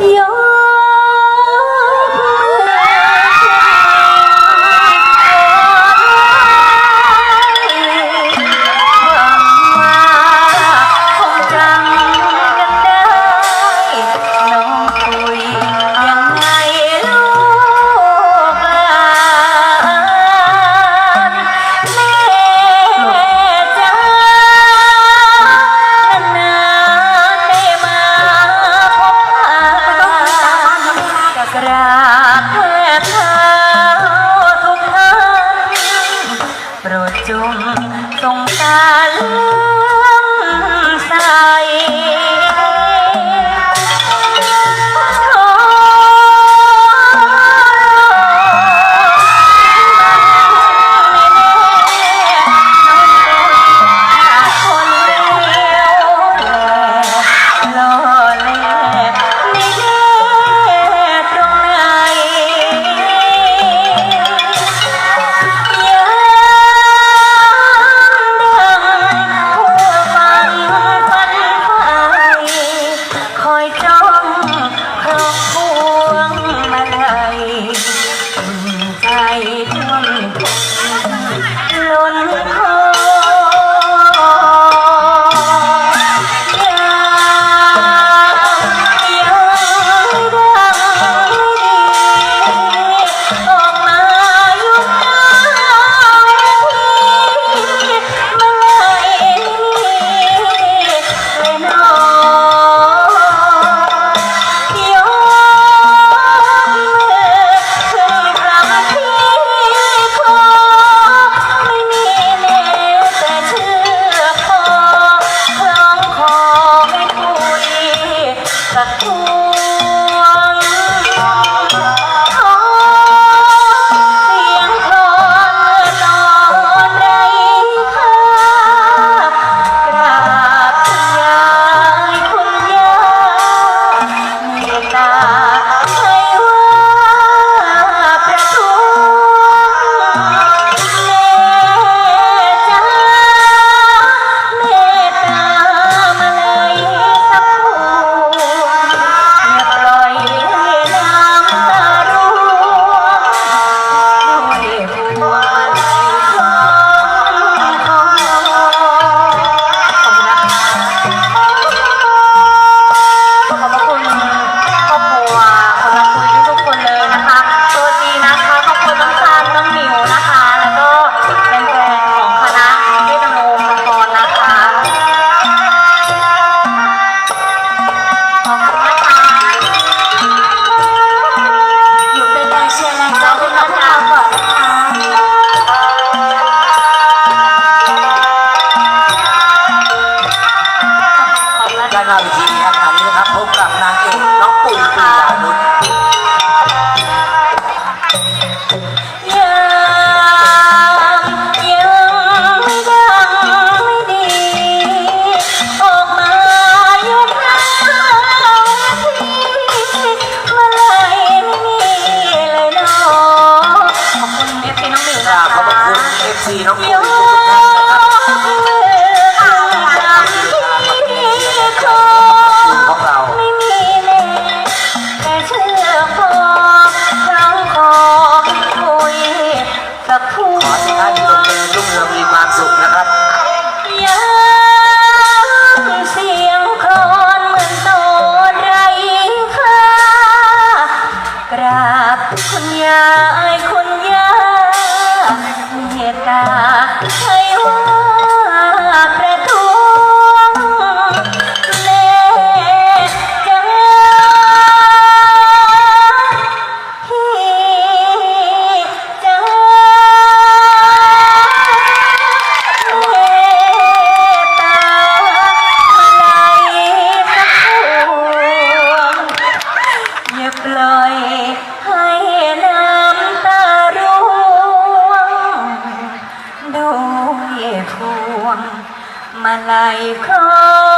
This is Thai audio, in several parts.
ย คุณ มาลัยครอง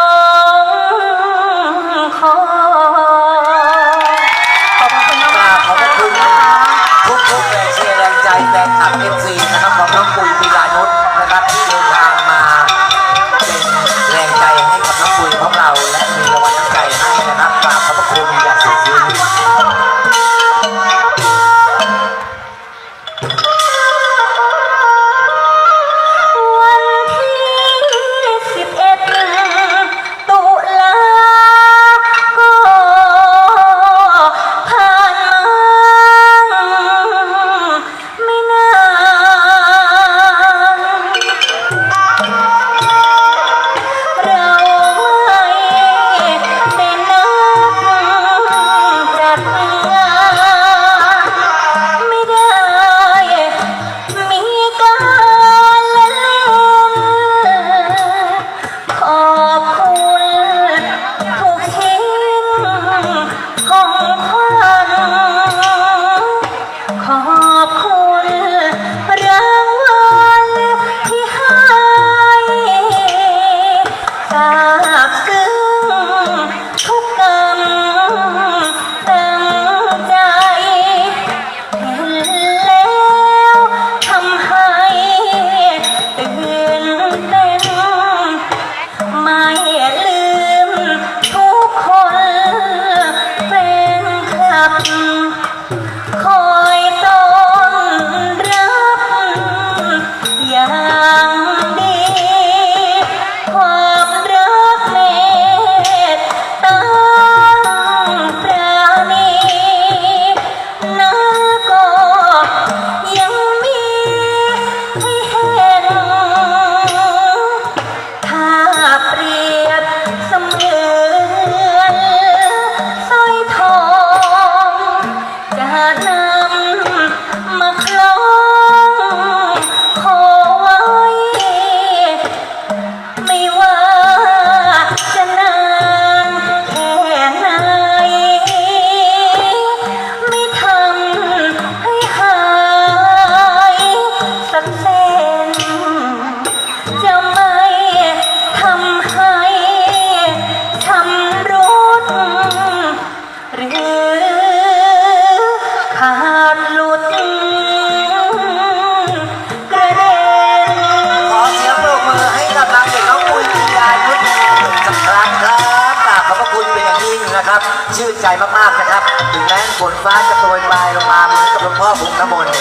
ฝนฟ้าจะโปรยปลายลงมาเหมือนกับหลวงพ่อพุทธมนต์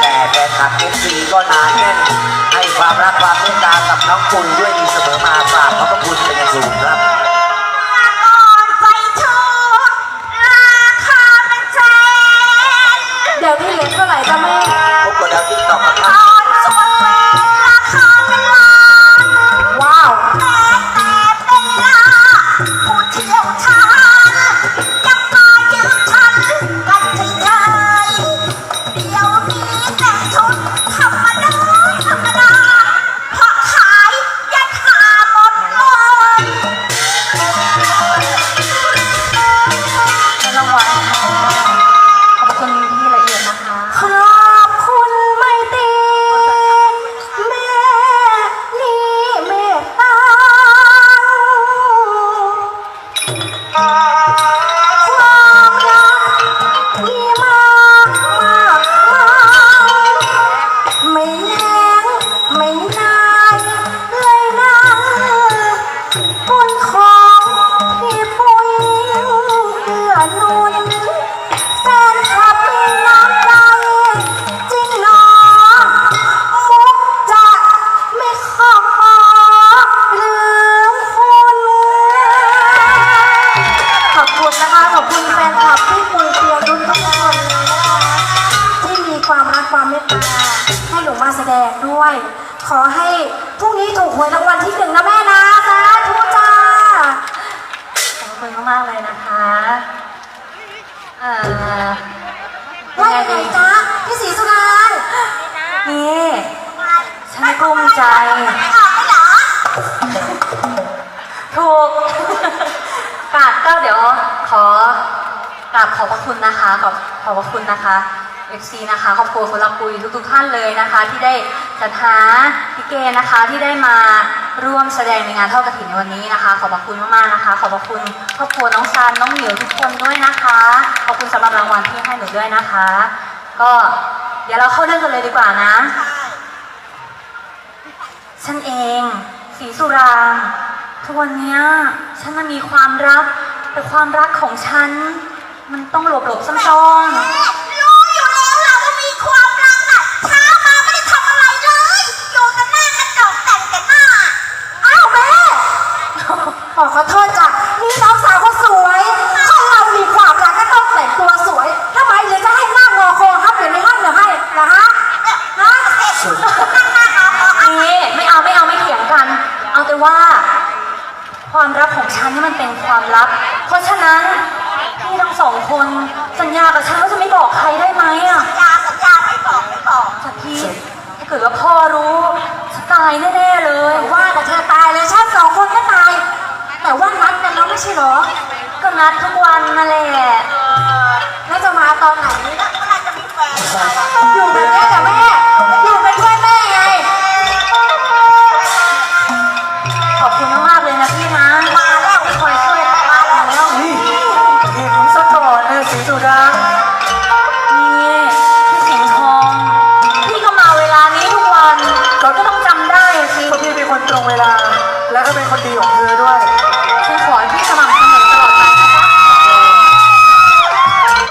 แต่แฟนคลับเอฟซีก็หนาแน่นให้ความรักความเมตตากับน้องปุยด้วยดีเสมอมาฝากขอบพระคุณเป็นอย่างสูงครับ ค กุ้มใจ ไม่ออกไม่หรอถูกกราบก็เดี๋ยวขอกราบขอบพระคุณนะคะ ขอบขอบพระคุณนะคะ FC นะคะครอบครัวคนละคุยทุกๆท่านเลยนะคะ ที่ได้จัดหาพี่เกนะคะที่ได้มาร่วมแสดงในงานเท่ากระถิ่นในวันนี้นะคะ ขอบพระคุณมากๆนะคะ ขอบพระคุณครอบครัวน้องซานน้องเหมียวทุกคนด้วยนะคะ ขอบคุณสำหรับรางวัลที่ให้หนูด้วยนะคะ ก็เดี๋ยวเราเข้าเรื่องกันเลยดีกว่านะ ฉันเองสีสุรางทุกวันเนี้ยฉันมันมีความรักแต่ความรักของฉัน มันต้องหลบหลบๆซ่อนๆ คน สัญญากับฉันว่าจะไม่บอกใครได้ไหมอะสัญญาสัญญาไม่บอกไม่บอกสักทีถ้าเกิดว่าพ่อรู้ฉันตายแน่ๆเลยว่าแต่เธอตายเลยฉันสองคนก็ตาย แต่ว่านัดกันแล้วไม่ใช่หรอ ก็นัดทุกวันมาเแหละแล้วจะมาตอนไหนอยู่เป็นแม่กับแม่อยู่เป็นเพื่อนแม่ไงขอบคุณมาก